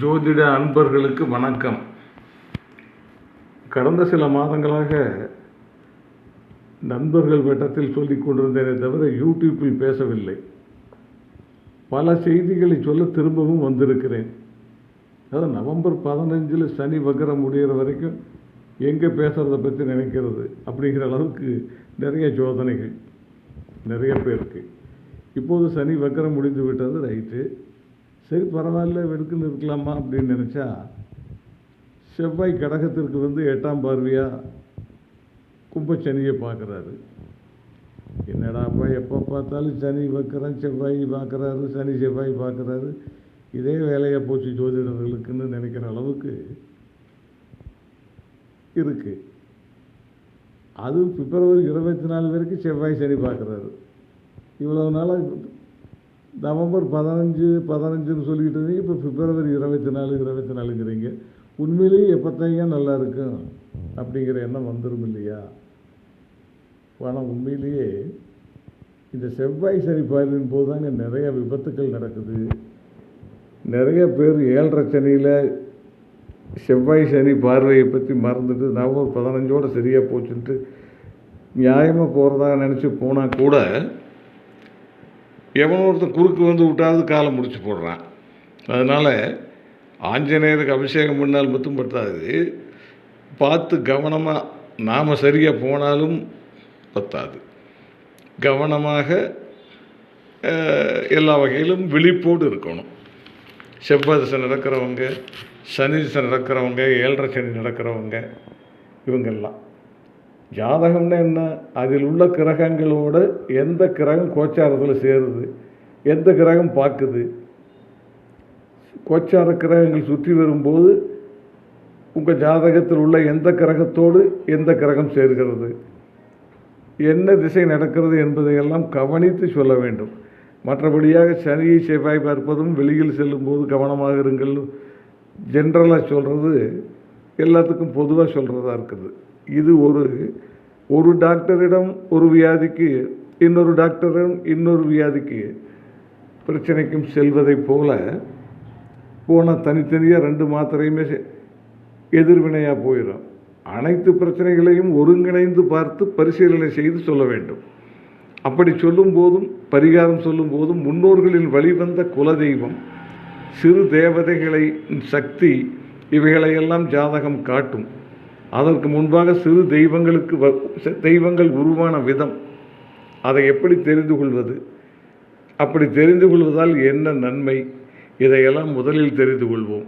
ஜோதிட அன்பர்களுக்கு வணக்கம். கடந்த சில மாதங்களாக நண்பர்கள் வட்டத்தில் சொல்லிக் கொண்டிருந்தேனே தவிர யூடியூப்பில் பேசவில்லை. பல செய்திகளை சொல்ல திரும்பவும் வந்திருக்கிறேன். அதாவது நவம்பர் பதினஞ்சில் சனி வக்கரம் முடிகிற வரைக்கும் எங்கே பேசுகிறத பற்றி நினைக்கிறது அப்படிங்கிற அளவுக்கு நிறைய சோதனைகள் நிறைய பேருக்கு. இப்போது சனி வக்கரம் முடிந்து விட்டது ரைட்டு. சரி பரவாயில்ல வெடுக்குன்னு இருக்கலாமா அப்படின்னு நினச்சா செவ்வாய் கடகத்திற்கு வந்து எட்டாம் பார்வையாக கும்பச்சனியை பார்க்குறாரு. என்னடாப்பா எப்போ பார்த்தாலும் சனி வைக்கிறேன் செவ்வாய் பார்க்குறாரு சனி செவ்வாய் பார்க்குறாரு. இதே வேலையாக போச்சு ஜோதிடர்களுக்குன்னு நினைக்கிற அளவுக்கு இருக்குது அது பிப்ரவரி இருபத்தி நாலு வரைக்கும் செவ்வாய் சனி பார்க்குறாரு. இவ்வளோ நாளாக நவம்பர் பதினஞ்சு பதினஞ்சுன்னு சொல்லிக்கிட்டு இருந்தீங்க. இப்போ பிப்ரவரி இருபத்தி நாலு இருபத்தி நாலுங்கிறீங்க. உண்மையிலேயே எப்போத்தாங்க நல்லா இருக்கும் அப்படிங்கிற எண்ணம் வந்துடும் இல்லையா? ஆனால் உண்மையிலேயே இந்த செவ்வாய் சனி பார்வையின் போது தாங்க நிறைய விபத்துக்கள் நடக்குது. நிறைய பேர் ஏழரை சனியில் செவ்வாய் சனி பார்வையை பற்றி மறந்துட்டு நவம்பர் பதினஞ்சோடு சரியாக போச்சுன்ட்டு நியாயமாக போகிறதாக நினச்சி போனால் கூட எவனோ ஒருத்தன் குறுக்கு வந்து விட்டாவது காலம் முடிச்சு போடுறான். அதனால் ஆஞ்சநேயருக்கு அபிஷேகம் பண்ணால் மட்டும் பத்தாது. பார்த்து கவனமாக நாம் சரியாக போனாலும் பத்தாது. கவனமாக எல்லா வகையிலும் விழிப்போடு இருக்கணும். செவ்வாய் திசை நடக்கிறவங்க சனி திசை நடக்கிறவங்க ஏழரை சனி நடக்கிறவங்க இவங்கெல்லாம். ஜாதகம்னா என்ன? அதில் உள்ள கிரகங்களோட எந்த கிரகம் கோச்சாரத்தில் சேருது? எந்த கிரகம் பார்க்குது? கோச்சார கிரகங்கள் சுற்றி வரும்போது உங்கள் ஜாதகத்தில் உள்ள எந்த கிரகத்தோடு எந்த கிரகம் சேர்கிறது? என்ன திசை நடக்கிறது என்பதையெல்லாம் கவனித்து சொல்ல வேண்டும். மற்றபடியாக சனியை செவ்வாய் பார்ப்பதும் வெளியில் செல்லும்போது கவனமாக இருங்கள். ஜென்ரலாக சொல்கிறது எல்லாத்துக்கும் பொதுவாக சொல்கிறதா இருக்குது. இது ஒரு ஒரு டாக்டரிடம் ஒரு வியாதிக்கு இன்னொரு டாக்டரிடம் இன்னொரு வியாதிக்கு பிரச்சனைக்கும் செல்வதைப் போல போனால் தனித்தனியாக ரெண்டு மாத்திரையுமே செ- எதிர்வினையாக போயிடும் அனைத்து பிரச்சனைகளையும் ஒருங்கிணைந்து பார்த்து பரிசீலனை செய்து சொல்ல வேண்டும். அப்படி சொல்லும் போதும் பரிகாரம் சொல்லும் போதும் முன்னோர்களின் வழிவந்த குலதெய்வம் சிறு தேவதைகளை சக்தி இவைகளையெல்லாம் ஜாதகம் காட்டும். அதற்கு முன்பாக சிறு தெய்வங்களுக்கு வ- ச- தெய்வங்கள் உருவான விதம். அதை எப்படி தெரிந்து கொள்வது? அப்படி தெரிந்து கொள்வதால் என்ன நன்மை? இதையெல்லாம் முதலில் தெரிந்து கொள்வோம்.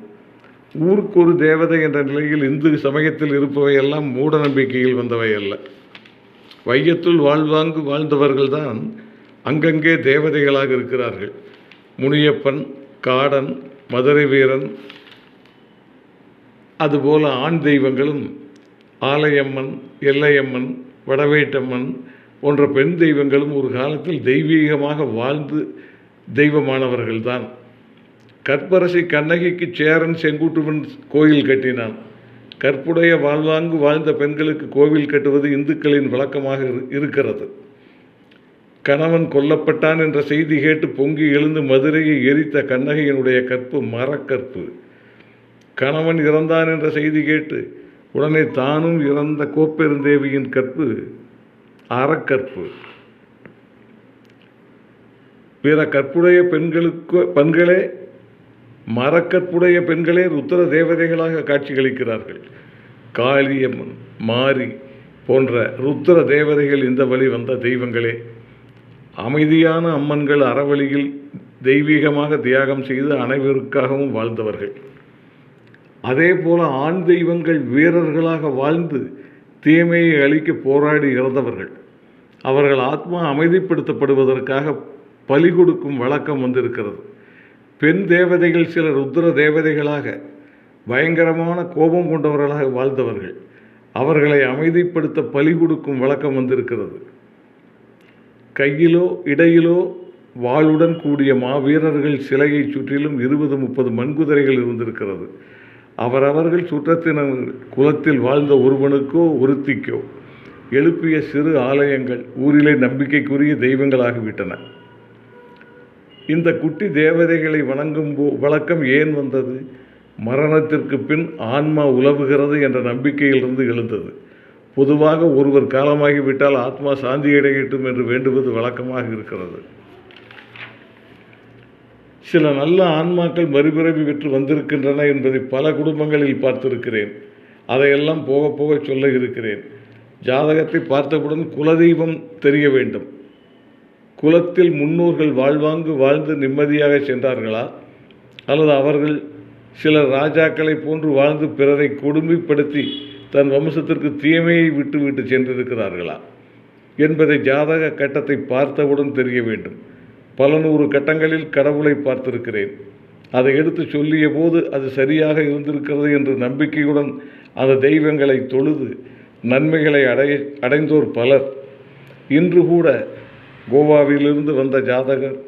ஊருக்கு ஒரு தேவதை என்ற நிலையில் இந்து சமயத்தில் இருப்பவையெல்லாம் மூட நம்பிக்கையில் வந்தவை அல்ல. வையத்துள் வாழ்வாங்கு வாழ்ந்தவர்கள்தான் அங்கங்கே தேவதைகளாக இருக்கிறார்கள். முனியப்பன் காடன் மதுரை வீரன் அதுபோல ஆண் தெய்வங்களும் ஆலையம்மன் எல்லையம்மன் வடவேட்டம்மன் போன்ற பெண் தெய்வங்களும் ஒரு காலத்தில் தெய்வீகமாக வாழ்ந்து தெய்வமானவர்கள்தான். கற்பரசி கண்ணகிக்கு சேரன் செங்குட்டுவன் கோயில் கட்டினான். கற்புடைய வாழ்வாங்கு வாழ்ந்த பெண்களுக்கு கோவில் கட்டுவது இந்துக்களின் வழக்கமாக இரு- இருக்கிறது. கணவன் கொல்லப்பட்டான் என்ற செய்தி கேட்டு பொங்கி எழுந்து மதுரையை எரித்த கண்ணகையினுடைய கற்பு மரக்கற்பு. கணவன் இறந்தான் என்ற செய்தி கேட்டு உடனே தானும் இறந்த கோப்பெருந்தேவியின் கற்பு அறக்கற்பு. பிற கற்புடைய பெண்களுக்கு பெண்களே மரக்கற்புடைய பெண்களே ருத்திர தேவதைகளாக காட்சியளிக்கிறார்கள். காளியம்மன் மாரி போன்ற ருத்திர தேவதைகள் இந்த வழி வந்த தெய்வங்களே அமைதியான அம்மன்கள் அறவழியில் தெய்வீகமாக தியாகம் செய்து அனைவருக்காகவும் வாழ்ந்தவர்கள். அதே போல ஆண் தெய்வங்கள் வீரர்களாக வாழ்ந்து தீமையை அழிக்க போராடி இறந்தவர்கள். அவர்கள் ஆத்மா அமைதிப்படுத்தப்படுவதற்காக பலி கொடுக்கும் வழக்கம் வந்திருக்கிறது. பெண் தேவதைகள் சில ருத்ர தேவதைகளாக பயங்கரமான கோபம் கொண்டவர்களாக வாழ்ந்தவர்கள். அவர்களை அமைதிப்படுத்த பலி கொடுக்கும் வழக்கம் வந்திருக்கிறது. கையிலோ இடையிலோ வாளுடன் கூடிய மாவீரர்கள் சிலையை சுற்றிலும் இருபது முப்பது மண்குதிரைகள் இருந்திருக்கிறது. அவரவர்கள் சுற்றத்தினர் குலத்தில் வாழ்ந்த ஒருவனுக்கோ ஒருத்திக்கோ எழுப்பிய சிறு ஆலயங்கள் ஊரிலே நம்பிக்கைக்குரிய தெய்வங்களாகிவிட்டன. இந்த குட்டி தேவதைகளை வணங்கும் போ வழக்கம் ஏன் வந்தது? மரணத்திற்கு பின் ஆன்மா உலவுகிறது என்ற நம்பிக்கையிலிருந்து எழுந்தது. பொதுவாக ஒருவர் காலமாகிவிட்டால் ஆத்மா சாந்தி அடையட்டும் என்று வேண்டுவது வழக்கமாக இருக்கிறது. சில நல்ல ஆன்மாக்கள் மறுபிறவி பெற்று வந்திருக்கின்றன என்பதை பல குடும்பங்களில் பார்த்திருக்கிறேன். அதையெல்லாம் போக போக சொல்ல இருக்கிறேன். ஜாதகத்தை பார்த்தவுடன் குலதெய்வம் தெரிய வேண்டும். குலத்தில் முன்னோர்கள் வாழ்வாங்கு வாழ்ந்து நிம்மதியாக சென்றார்களா? அல்லது அவர்கள் சில ராஜாக்களை போன்று வாழ்ந்து பிறரை கொடுமைப்படுத்தி தன் வம்சத்திற்கு தீமையை விட்டு விட்டு சென்றிருக்கிறார்களா? என்பதை ஜாதக கட்டத்தை பார்த்தவுடன் தெரிய வேண்டும். பல நூறு கட்டங்களில் கடவுளை பார்த்திருக்கிறேன். அதை எடுத்து சொல்லிய போது அது சரியாக இருந்திருக்கிறது என்று நம்பிக்கையுடன் அந்த தெய்வங்களை தொழுது நன்மைகளை அடைய அடைந்தோர் பலர். இன்று கூட கோவாவிலிருந்து வந்த ஜாதகர்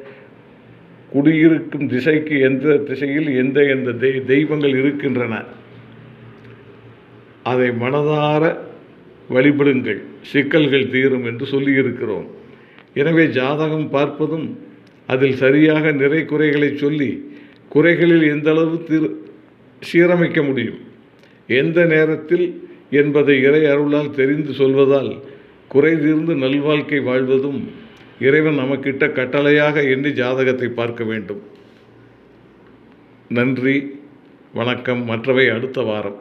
குடியிருக்கும் திசைக்கு எந்த திசையில் எந்த எந்த தெய் தெய்வங்கள் இருக்கின்றன அதை மனதார வழிபடுங்கள். சிக்கல்கள் தீரும் என்று சொல்லியிருக்கிறோம். எனவே ஜாதகம் பார்ப்பதும் அதில் சரியாக நிறை குறைகளை சொல்லி குறைகளில் எந்த அளவு தீர் சீரமைக்க முடியும்? எந்த நேரத்தில் என்பதை இறை அருளால் தெரிந்து சொல்வதால் குறை தீர்ந்து நல்வாழ்க்கை வாழ்வதும் இறைவன் நமக்கிட்ட கட்டளையாக எண்ணி ஜாதகத்தை பார்க்க வேண்டும். நன்றி வணக்கம். மற்றவை அடுத்த வாரம்.